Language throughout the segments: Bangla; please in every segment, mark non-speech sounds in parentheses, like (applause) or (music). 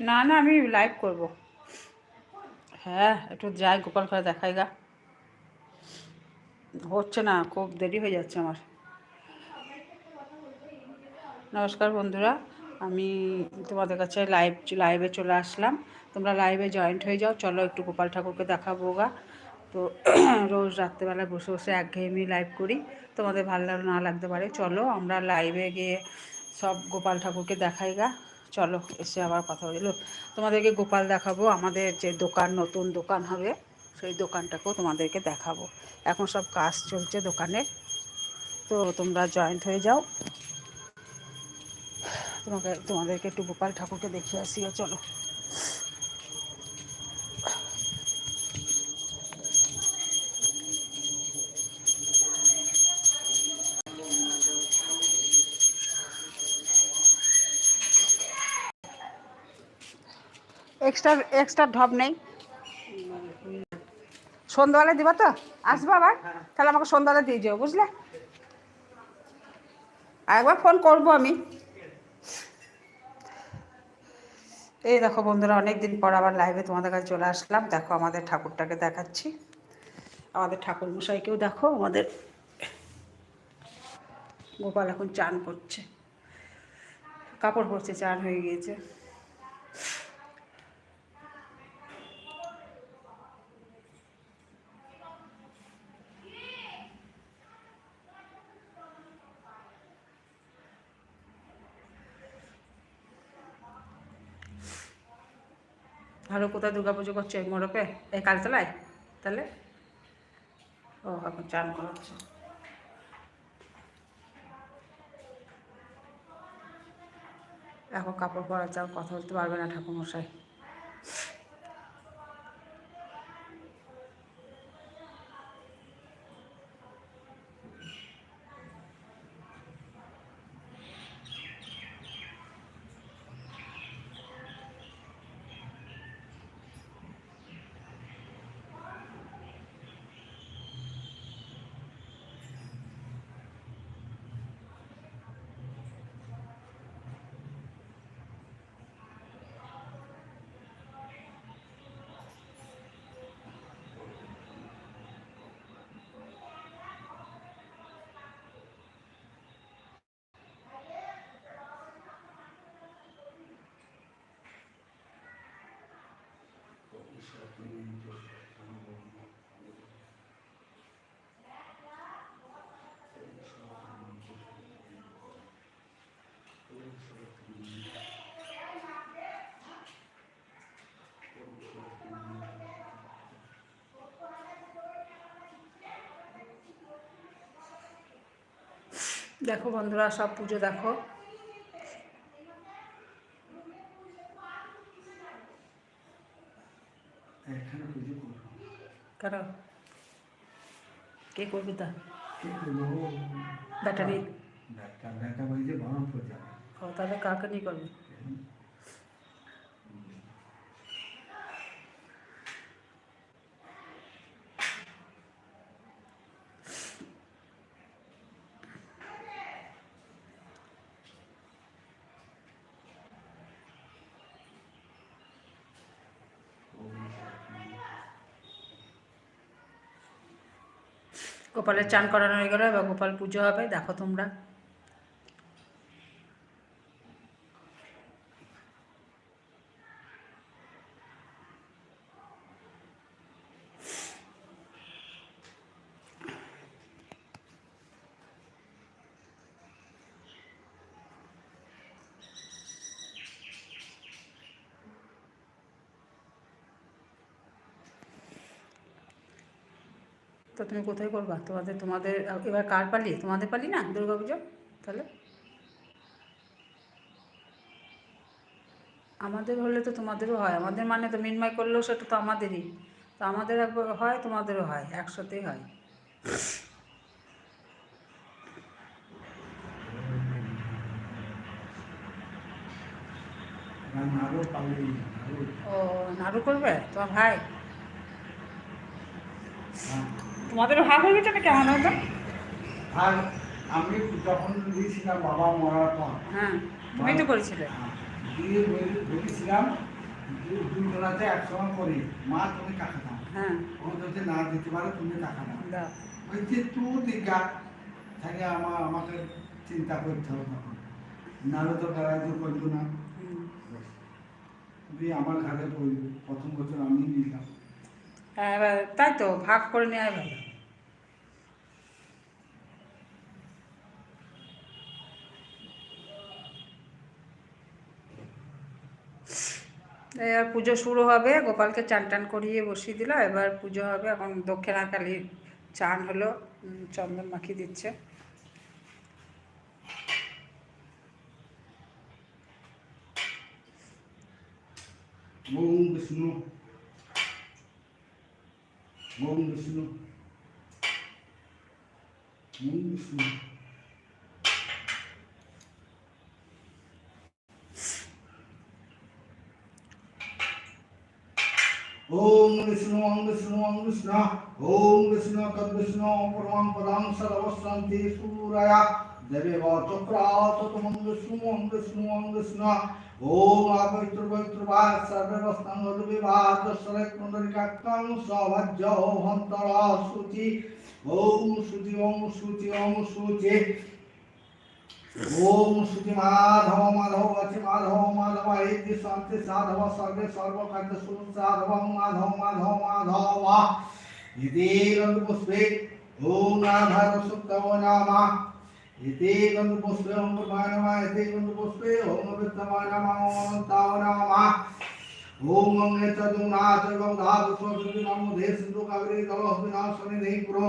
না না, আমি লাইভ করব। হ্যাঁ একটু যাই, গোপাল খেলা দেখাই গা। হচ্ছে না, খুব দেরি হয়ে যাচ্ছে আমার। নমস্কার বন্ধুরা, আমি তোমাদের কাছে লাইভ লাইভে চলে আসলাম। তোমরা লাইভে জয়েন্ট হয়ে যাও, চলো একটু গোপাল ঠাকুরকে দেখাবো গা। তো (clears throat) রোজ রাত্রেবেলায় বসে বসে একঘেয়েমি লাইভ করি। তোমাদের ভালো না লাগতে পারে, চলো আমরা লাইভে গিয়ে সব গোপাল ঠাকুরকে দেখাই গা। চলো, এসে আবার কথা বলো তোমাদেরকে গোপাল দেখাবো, আমাদের যে দোকান, নতুন দোকান হবে, সেই দোকানটাকেও তোমাদেরকে দেখাবো। এখন সব কাজ চলছে দোকানের। তো তোমরা জয়েন্ট হয়ে যাও। তোমাকে, তোমাদেরকে একটু গোপাল ঠাকুরকে দেখিয়ে আসিও চলো। এক্সট্রা এক্সট্রা ঢপ নেই। সন্ধ্যাবেলা দিবা তো? আসবা আবার? তাহলে আমাকে সন্ধ্যাবেলা দিয়ে যাও, বুঝলে? আরেকবার ফোন করব আমি। এই দেখো বন্ধুরা অনেক দিন পর আবার লাইভে তোমাদের কাছে চলে আসলাম। দেখো আমাদের ঠাকুরটাকে দেখাচ্ছি। আমাদের ঠাকুর মশাইকেও দেখো, আমাদের গোপাল এখন চান করছে। কাপড় পরছে, চান হয়ে গিয়েছে। ভালো কোথায় পুজো করছে? মোড়পে এই কালতলায়? তাহলে? ও, এখন চান করাচ্ছে। এখন কাপড় পরা চাও কথা বলতে পারবে না ঠাকুরমশাই। দেখো বন্ধুরা সব পুজো দেখো। এখানে পুজো করব কেন কে করবে তা? ব্যাটারি। ডাক্তার দেখা বলছে বহরমপুর যাবে। ও তাহলে কাকে নিয়ে করবে? গোপালের চান করানো হয়ে গেলো এবার গোপাল পুজো হবে দেখো তোমরা। তো তুমি কোথায় করবা? তোমাদের তোমাদের এবার কার পালি তোমাদের পালি না? দুর্গা পুজো তাহলে? আমাদের হলে তো তোমাদেরও হয়। আমাদের মানে তো মিনময় করলেও সেটা তো আমাদেরই। তো আমাদের একবার হয় তোমাদেরও হয়। একসাথেই হয়। ও নাড়ু করবে? তোমার ভাই? হ্যাঁ। তোমাদেরও ভাগ হয়ে গেছে না কেমন হতো আর আমি যখন দিয়েছিলাম বাবা মরার পর হ্যাঁ তুমি তো করেছিলে হ্যাঁ, দিয়ে বলে- বলেছিলাম দু- দুজনাতে একসঙ্গে করি মা তুমি টাকা দাও। হ্যাঁ। ও যদি না দিতে পারে তুমি টাকা দাও। ওই যে তু দিকা থাকে আমার আমাকে চিন্তা করতে হবে তখন। নাহলে তো করব না। তুই আমার ঘরে প্রথম বছর আমি নিলাম। হ্যাঁ এবার তাই তো, ভাগ করে নেওয়াই ভালো। এবার পুজো শুরু হবে, গোপালকে চান টান করিয়ে বসিয়ে দিল, এবার পুজো হবে এখন দক্ষিণাকালী চান হলো চন্দন মাখিয়ে দিচ্ছে। বিষ্ণু। ओम विष्णु ओम विष्णु ओम विष्णु ओम विष्णु ओम विष्णु ओम विष्णु तद विष्णु परम पदाम सर्वशांति सूराया দেবেব চক্রাহত তমঙ্গ সুমঙ্গ সুমঙ্গ স্না ওম আপৈত্র পৈত্র বাস সর্বস্থান দেবে বাস সরে পুনরিকাক্তং সভাজ্য হন্তর সুচি ওম সুচি ওম সুচি ওম সুচি। ওম শ্রুতি মাধব মাধব আছে, মাধব মাধব এই সন্তে সাধব, সর্বে সর্বকার্য সুর সাধব, মাধব মাধব মাধব। ইতি নাধার সুক্তম इति बन्धुपुष्पे ओम पूर्वाय नमः इति बन्धुपुष्पे ओम विद्यमाय नमः ओम तावना नमः ओम मंगेतदुनाथ गंगा दुष्वसुति नमो देश सिंधु कावेरी दलो हस्तिनाथ सने नहीं पुरो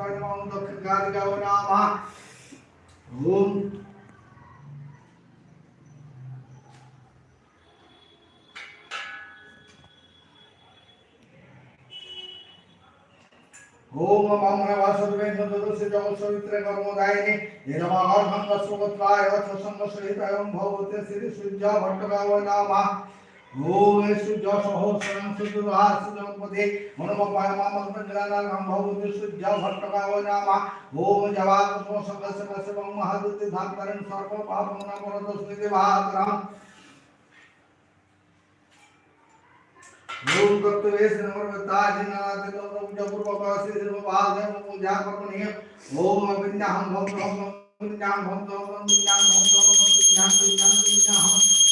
सर्वाणि दक्षिण कालिकाओ नाम ओम। ओम। ममरा वासुदेवेन तदस्य जगत्सवित्रे कर्मदायिने निर्मः अर्हं कस्मोत्राय वत्संगसहितायं भवते श्री सूर्या भट्टगाव नामः ओमेषु जसहो सरंसु दुर्हासु जनपदे मनोमपायमामन्तजलानां भवतिषु जभट्टकावो नाम ओम जवाकुसुम सकस्य कस्य महादुति धातरन् सर्व पापं नाम। परदस्मि देवातरम् ओम कर्तवेश नमर्वताजिनाथ गौरव जपुरपकासि सर्वभागं पूजा कर्मणीयम् ओम अभिन्याहं भवतो अभिन्याहं भवतो अभिन्याहं भवतो अभिन्याहं भवतो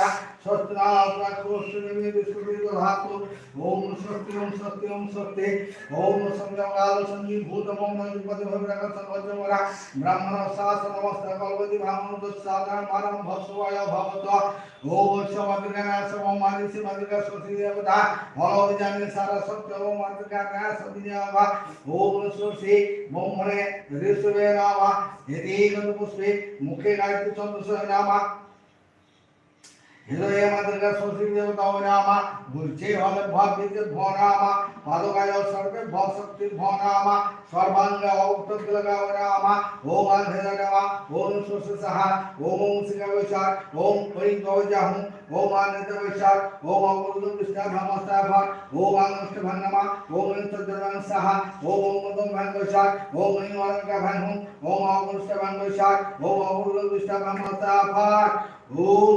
का स्वस्त्राकोष्ठभातु ओम स्वस्ति ओम स्वस्ति ओम स्वस्ति ओम संयमाल संजीव भूतमोम नजीपति भविरक सर्वजमरा ब्राह्मण सास नमस्ते कल्पति भामनु दुस्साधन मानम भस्वाय भवत। ओम शवग्रना सममानि सिमदिका स्वस्ति देवता। हलो जाने सारा सत्य ओम अंतका ना सदिनावा ओम स्वस्ति ओम मने ऋषुवे नावा यदि गंधपुष्पे मुखे गायत्री चंद्रसेना नामा। হৃদয়ে মাতৃকা সুশীল দেবতা নামা গুরুচে হলে ভব বিদ্যুৎ ভ নামা পাদকায় সর্বে ভব শক্তি ভ নামা সর্বাঙ্গ অবতদ্লগা নামা ওম আধেরা নামা। ওম সুশসাহা ওম ওম সিকাবৈশার ওম পরি গৌজাহু ওম আনন্দ বৈশার ওম অবরুদ্ধ কৃষ্ণা ভামস্তাভার ওম আনুষ্ঠ ভান্নামা ওম নিত্যদ্রবাং সাহা। ওম ওম মদম ভাঙ্গৈশার ওম নিমরঙ্গা ভাঙ্গু ওম অবরুষ্ঠ ভাঙ্গৈশার ওম অবরুদ্ধ কৃষ্ণা ভামস্তাভার ওম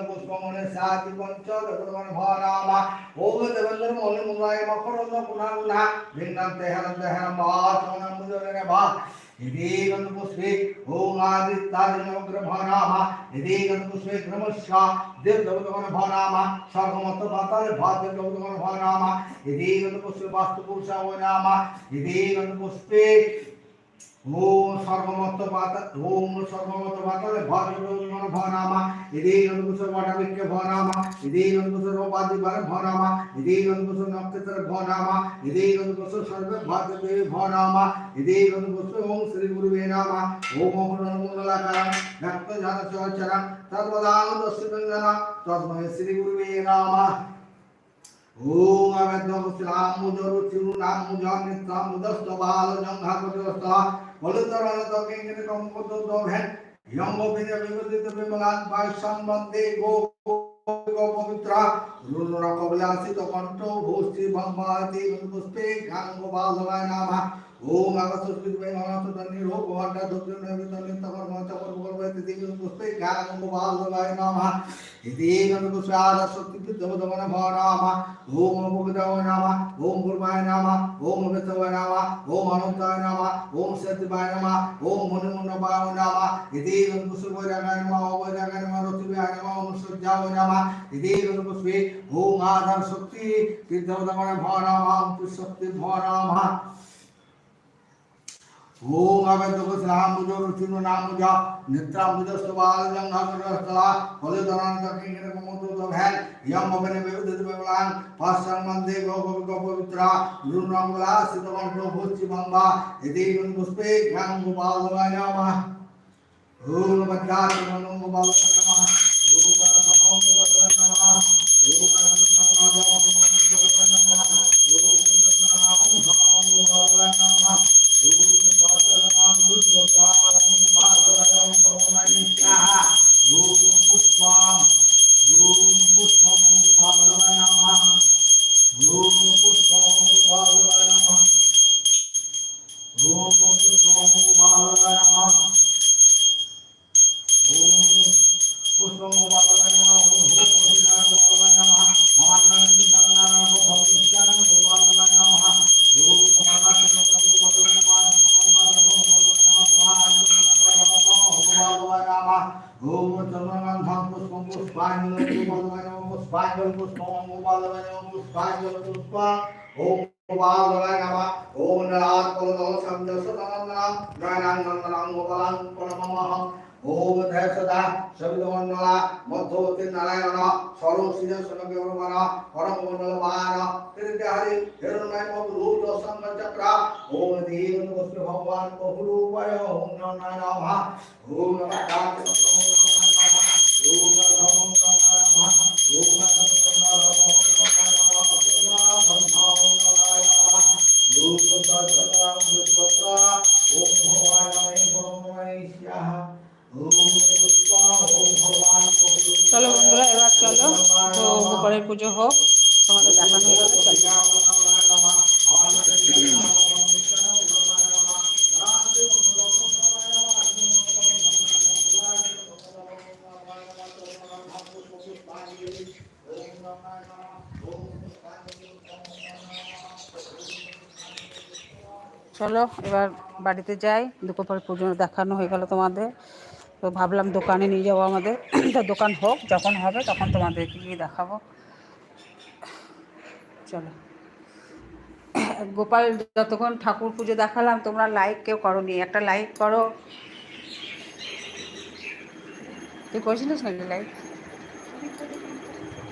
পুষ্পাঞ্জল পুষ্পমনে সাজি পঞ্চদৌলন ভরামা ওম দেবেন্দ্র মনে মুলায় মকরন্দ পুনান্না ভিন্নান্তে হেরন্তে হেরম বাচমনম মুজরে বা ইদিগন্ত পুষ্পে ওম আদিত্যাদি নগ্র ভরামা ইদিগন্ত পুষ্পে ক্রমশ্য দেব দেবতগণ ভরামা সর্বমত পাতাল ভাত দেবতগণ ভরামা ইদিগন্ত পুষ্পে বাস্তু পুরুষা ఓం సర్వమత్త పాత ఓం సర్వమత్త పాతలే భారతోజన భోనామ ఇదే నందుస వాటవిక్య భోనామ ఇదే నందుస రోపాది భర భోనామ ఇదే నందుస నక్షత్ర భోనామ ఇదే నందుస సర్వ భారతదే భోనామ ఇదే నందుస ఓం శ్రీ గురువే నామ ఓం మోహన మంగళకర భక్త జన సోచర సర్వదానంద శ్రీమంగళ తస్మై శ్రీ గురువే నామ ओम अवैधम श्राम मुदरु জঙ্ঘাপতিরস্ত বলুতরণত কিঙ্কিনি কম্পত দোভেন ইয়ম্ব বিদে বিবদিত বিমলান পায়সম বন্দে গো পবিত্র। রুনুর কবলাসিত কণ্ঠ, ভূষ্টি ভম্বাতি পুষ্পে গাঙ্গ বালবায় নামা। ओम आगस्तुर्विद्मय महातदन्यो भवान्धाधुर्विद्मय गांगोपालवाय नमः इति गणपुष्पादस्वतिपिद्धवदमन भवनाम ओम मुगदव नाम ओम गुरुवाय नाम ओम अमृतवाय नाम ओम अनंताय नाम ओम सत्यवाय नाम ओम मुनिमुन्नपाय नाम इति गणपुष्पवरागाय नमः ओवरागाय नमः रोतिवाय नमः ओम सुजाव नाम इति गणपुष्पे ओम आधार शक्ति पिद्धवदमन भवनाम ओम शक्ति भवनाम ओम अवैधुस्लामुजोरुचिनुनामुजा नित्रामुजस्तुबालजंघासुरस्तला बलिधनानंदकिंकरकमोचोदभैन यम अभिने विविधदिवलान पाशर्मन्दे गोपविगोपवित्रा रुनुमला सिद्धवंतो भुचिमंबा यदि पुष्पे गंगुबालवायामः ओम नमस्कार नमो। बालवायामः ओम नमो। बालवायामः ओम नमो। बालवायामः ओम नमो। बालवायामः పుష్పం ओम वामराय नमः ओम नरात पलदल समदस तनंदनम नयनानंदनम गोपालं परममहं ओम धैसदा सविदमंडला मध्योति नारायण सर्वसिद्ध सनगवरमण परम मंडलमान त्रिदेहरि हिरण्मय बहुरूप दशम चक्र ओम देव नमस्ते भगवान बहुरूपाय ओम नमः ओम नमः চলো বন্ধুরা এবার চলো। তো গোপালের পুজো হোক তোমাদের দেখানো হয়ে গেল চলো, এবার বাড়িতে যাই। দুপুর পুজো দেখানো হয়ে গেল তোমাদের। তো ভাবলাম দোকানে নিয়ে যাব আমাদের। (clears throat) তো দোকান হোক, যখন হবে তখন তোমাদেরকে গিয়ে দেখাবো। চলো। (clears throat) গোপাল, যতক্ষণ ঠাকুর পুজো দেখালাম, তোমরা লাইক কেউ করো নি একটা লাইক করো। তুই করেছিলিস নাকি লাইক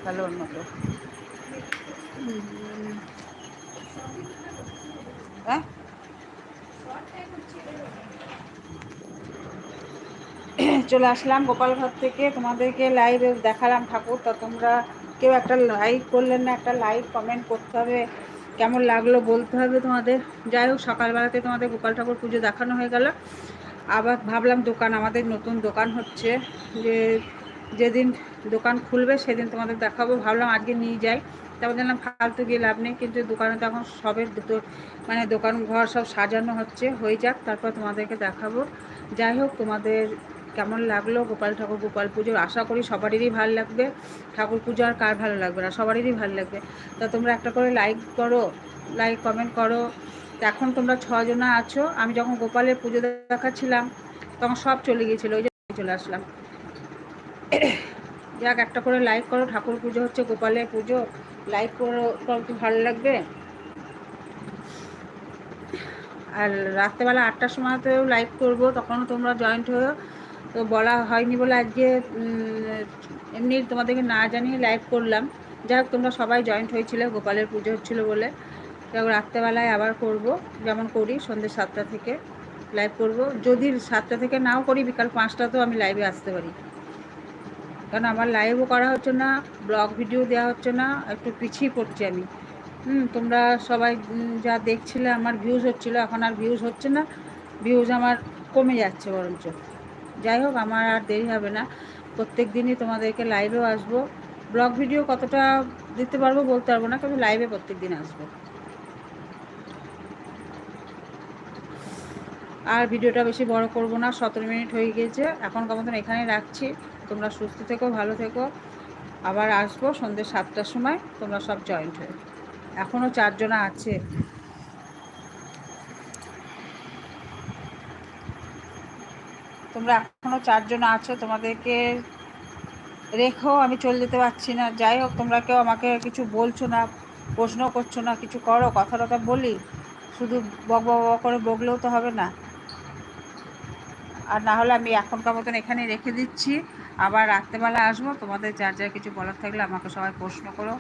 তাহলে অন্য তো হ্যাঁ? চলে আসলাম গোপালঘর থেকে। তোমাদেরকে লাইভে দেখালাম ঠাকুর। তা তোমরা কেউ একটা লাইক করলেন না, একটা লাইক কমেন্ট করতে হবে। কেমন লাগল বলতে হবে তোমাদের। যাই হোক, সকালবেলাতে তোমাদের গোপাল ঠাকুর পুজো দেখানো হয়ে গেল। আবার ভাবলাম দোকান, আমাদের নতুন দোকান হচ্ছে। যে যেদিন দোকান খুলবে সেদিন তোমাদের দেখাবো। ভাবলাম আজকে নিয়ে যাই। তারপর দেখলাম ফালতু গিয়ে লাভ নেই, কিন্তু দোকানে তো এখন সবের দুটো মানে দোকান ঘর সব সাজানো হচ্ছে। হয়ে যাক, তারপর তোমাদেরকে দেখাবো। যাই হোক, তোমাদের কেমন লাগল? গোপাল ঠাকুর গোপাল পুজোর আশা করি সবারই ভালো লাগবে। ঠাকুর পুজো আর কার ভালো লাগবে না? সবারই ভালো লাগবে। তা তোমরা একটা করে লাইক করো লাইক কমেন্ট করো। এখন তোমরা ছজনা আছো। আমি যখন গোপালের পুজো দেখাচ্ছিলাম, তখন সব চলে গিয়েছিল। ওই জন্য চলে আসলাম। (coughs) যাক, একটা করে লাইক করো। ঠাকুর পুজো হচ্ছে গোপালের পুজো। লাইক করো একটু ভালো লাগবে? আর রাত্রেবেলা আটটার সময় সময়তেও লাইক করব। তখনও তোমরা জয়েন্ট হয়েও তো বলা হয়নি বলে আজকে এমনি তোমাদেরকে না জানিয়ে লাইভ করলাম। যাই হোক, তোমরা সবাই জয়েন্ট হয়েছিলে, গোপালের পুজো হচ্ছিল বলে। তো রাত্রেবেলায় আবার করব, যেমন করি, সন্ধ্যে সাতটা থেকে লাইভ করব। যদি সাতটা থেকে নাও করি, বিকাল পাঁচটাতেও আমি লাইভে আসতে পারি। কারণ আমার লাইভও করা হচ্ছে না ব্লগ ভিডিও দেওয়া হচ্ছে না, একটু পিছিয়ে পড়ছি আমি। হুম, তোমরা সবাই যা দেখছিলে, আমার ভিউজ হচ্ছিল, এখন আর ভিউজ হচ্ছে না। ভিউজ আমার কমে যাচ্ছে বরঞ্চ। যাই হোক, আমার আর দেরি হবে না। প্রত্যেক দিনই তোমাদেরকে লাইভেও আসব। ব্লগ ভিডিও কতটা দিতে পারব বলতে পারব না, কিন্তু লাইভে প্রত্যেক দিন আসব। আর ভিডিওটা বেশি বড় করব না, সতেরো মিনিট হয়ে গিয়েছে এখনকার মতন এখানেই রাখছি। তোমরা সুস্থ থেকো, ভালো থেকো। আবার আসব সন্ধ্যে সাতটার সময়, তোমরা সব জয়েন্ট হয়ে। এখনও চারজনা আছে। তোমরা এখনও চারজন আছো, তোমাদেরকে রেখো আমি চলে যেতে পারছি না। যাই হোক, তোমরা কেউ আমাকে কিছু বলছো না, প্রশ্ন করছ না, কিছু করো কথা টথা বলি। শুধু বক বক করে বকলেও তো হবে না। আর না হলে আমি এখনকার মতন এখানে রেখে দিচ্ছি। আবার রাত্রেবেলা আসব, তোমাদের যার যার কিছু বলার থাকলে আমাকে সবাই প্রশ্ন করো।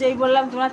যেই বললাম তোমরা